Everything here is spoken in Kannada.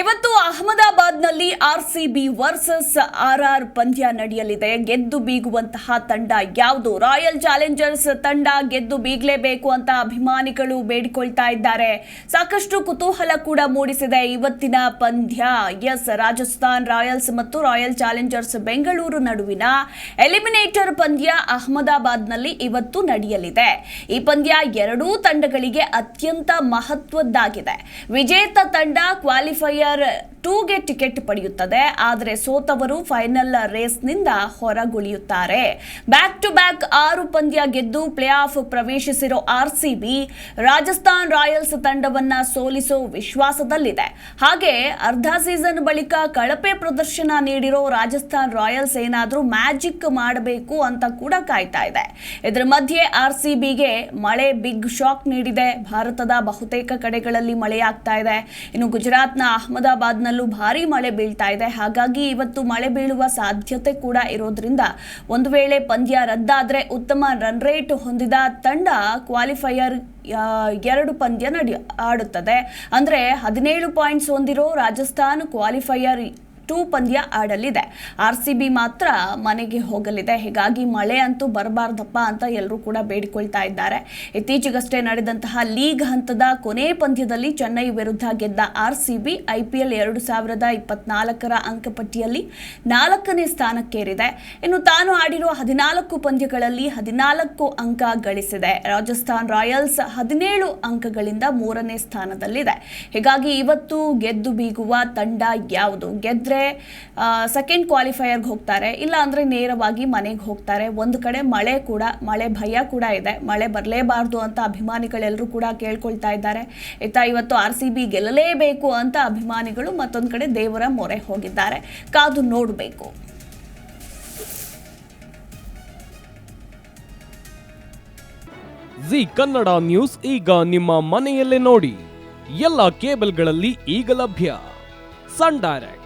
ಇವತ್ತು ಅಹಮದಾಬಾದ್ನಲ್ಲಿ ಆರ್ಸಿಬಿ ವರ್ಸಸ್ ಆರ್ ಆರ್ ಪಂದ್ಯ ನಡೆಯಲಿದೆ. ಗೆದ್ದು ಬೀಗುವಂತಹ ತಂಡ ಯಾವುದು? ರಾಯಲ್ ಚಾಲೆಂಜರ್ಸ್ ತಂಡ ಗೆದ್ದು ಬೀಗಲೇಬೇಕು ಅಂತ ಅಭಿಮಾನಿಗಳು ಬೇಡಿಕೊಳ್ತಾ ಇದ್ದಾರೆ. ಸಾಕಷ್ಟು ಕುತೂಹಲ ಕೂಡ ಮೂಡಿಸಿದೆ ಇವತ್ತಿನ ಪಂದ್ಯ. ಎಸ್, ರಾಜಸ್ಥಾನ್ ರಾಯಲ್ಸ್ ಮತ್ತು ರಾಯಲ್ ಚಾಲೆಂಜರ್ಸ್ ಬೆಂಗಳೂರು ನಡುವಿನ ಎಲಿಮಿನೇಟರ್ ಪಂದ್ಯ ಅಹಮದಾಬಾದ್ನಲ್ಲಿ ಇವತ್ತು ನಡೆಯಲಿದೆ. ಈ ಪಂದ್ಯ ಎರಡೂ ತಂಡಗಳಿಗೆ ಅತ್ಯಂತ ಮಹತ್ವದ್ದಾಗಿದೆ. ವಿಜೇತ ತಂಡ ಕ್ವಾಲಿಫೈಯರ್ મીટર ಟೂಗೆ ಟಿಕೆಟ್ ಪಡೆಯುತ್ತದೆ, ಆದರೆ ಸೋತವರು ಫೈನಲ್ ರೇಸ್ನಿಂದ ಹೊರಗುಳಿಯುತ್ತಾರೆ. ಬ್ಯಾಕ್ ಟು ಬ್ಯಾಕ್ ಆರು ಪಂದ್ಯ ಗೆದ್ದು ಪ್ಲೇ ಆಫ್ ಪ್ರವೇಶಿಸಿರೋ ಆರ್ಸಿಬಿ ರಾಜಸ್ಥಾನ್ ರಾಯಲ್ಸ್ ತಂಡವನ್ನ ಸೋಲಿಸೋ ವಿಶ್ವಾಸದಲ್ಲಿದೆ. ಹಾಗೆ ಅರ್ಧ ಸೀಸನ್ ಬಳಿಕ ಕಳಪೆ ಪ್ರದರ್ಶನ ನೀಡಿರೋ ರಾಜಸ್ಥಾನ್ ರಾಯಲ್ಸ್ ಏನಾದರೂ ಮ್ಯಾಜಿಕ್ ಮಾಡಬೇಕು ಅಂತ ಕೂಡ ಕಾಯ್ತಾ ಇದೆ. ಇದರ ಮಧ್ಯೆ ಆರ್ಸಿಬಿಗೆ ಮಳೆ ಬಿಗ್ ಶಾಕ್ ನೀಡಿದೆ. ಭಾರತದ ಬಹುತೇಕ ಕಡೆಗಳಲ್ಲಿ ಮಳೆಯಾಗ್ತಾ ಇದೆ. ಇನ್ನು ಗುಜರಾತ್ನ ಅಹಮದಾಬಾದ್ನಲ್ಲೂ ಭಾರಿ ಮಳೆ ಬೀಳ್ತಾ ಇದೆ. ಹಾಗಾಗಿ ಇವತ್ತು ಮಳೆ ಬೀಳುವ ಸಾಧ್ಯತೆ ಕೂಡ ಇರೋದ್ರಿಂದ ಒಂದು ವೇಳೆ ಪಂದ್ಯ ರದ್ದಾದರೆ ಉತ್ತಮ ರನ್ ರೇಟ್ ಹೊಂದಿದ ತಂಡ ಕ್ವಾಲಿಫೈಯರ್ ಎರಡು ಪಂದ್ಯ ನಡಿ, ಆಡುತ್ತದೆ. ಅಂದ್ರೆ ಹದಿನೇಳು ಪಾಯಿಂಟ್ಸ್ ಹೊಂದಿರೋ ರಾಜಸ್ಥಾನ್ ಕ್ವಾಲಿಫೈಯರ್ ಟೂ ಪಂದ್ಯ ಆಡಲಿದೆ. ಆರ್ ಸಿ ಬಿ ಮಾತ್ರ ಮನೆಗೆ ಹೋಗಲಿದೆ. ಹೀಗಾಗಿ ಮಳೆ ಅಂತೂ ಬರಬಾರ್ದಪ್ಪ ಅಂತ ಎಲ್ಲರೂ ಕೂಡ ಬೇಡಿಕೊಳ್ತಾ ಇದ್ದಾರೆ. ಇತ್ತೀಚೆಗಷ್ಟೇ ನಡೆದಂತಹ ಲೀಗ್ ಹಂತದ ಕೊನೆ ಪಂದ್ಯದಲ್ಲಿ ಚೆನ್ನೈ ವಿರುದ್ಧ ಗೆದ್ದ R C B I P L ಎರಡು ಸಾವಿರದ ಇಪ್ಪತ್ನಾಲ್ಕರ ಅಂಕಪಟ್ಟಿಯಲ್ಲಿ ನಾಲ್ಕನೇ ಸ್ಥಾನಕ್ಕೇರಿದೆ. ಇನ್ನು ತಾನು ಆಡಿರುವ ಹದಿನಾಲ್ಕು ಪಂದ್ಯಗಳಲ್ಲಿ ಹದಿನಾಲ್ಕು ಅಂಕ ಗಳಿಸಿದೆ. ರಾಜಸ್ಥಾನ್ ರಾಯಲ್ಸ್ ಹದಿನೇಳು ಅಂಕಗಳಿಂದ ಮೂರನೇ ಸ್ಥಾನದಲ್ಲಿದೆ. ಹೀಗಾಗಿ ಇವತ್ತು ಗೆದ್ದು ಬೀಗುವ ತಂಡ ಯಾವುದು? ಗೆದ್ರೆ ಸೆಕೆಂಡ್ ಕ್ವಾಲಿಫೈಯರ್ಗೆ ಹೋಗ್ತಾರೆ. ಇಲ್ಲ ಅಂದರೆ ನೇರವಾಗಿ ಮನೆಗೆ ಹೋಗ್ತಾರೆ. ಒಂದು ಕಡೆ ಮಳೆ ಕೂಡ, ಮಳೆ ಭಯ ಕೂಡ ಇದೆ. ಮಳೆ ಬರಲೇಬಾರ್ದು ಅಂತ ಅಭಿಮಾನಿಗಳೆಲ್ಲರೂ ಕೂಡ ಕೇಳ್ಕೊಳ್ತಾ ಇದ್ದಾರೆ. ಆಯ್ತಾ, ಇವತ್ತು ಆರ್ ಸಿ ಬಿ ಗೆಲ್ಲಲೇಬೇಕು ಅಂತ ಅಭಿಮಾನಿಗಳು ಮತ್ತೊಂದು ಕಡೆ ದೇವರ ಮೊರೆ ಹೋಗಿದ್ದಾರೆ. ಕಾದು ನೋಡಬೇಕು. ಜಿ ಕನ್ನಡ ನ್ಯೂಸ್ ಈಗ ನಿಮ್ಮ ಮನೆಯಲ್ಲೇ ನೋಡಿ. ಎಲ್ಲ ಕೇಬಲ್ಗಳಲ್ಲಿ ಈಗ ಲಭ್ಯ. Sun Direct.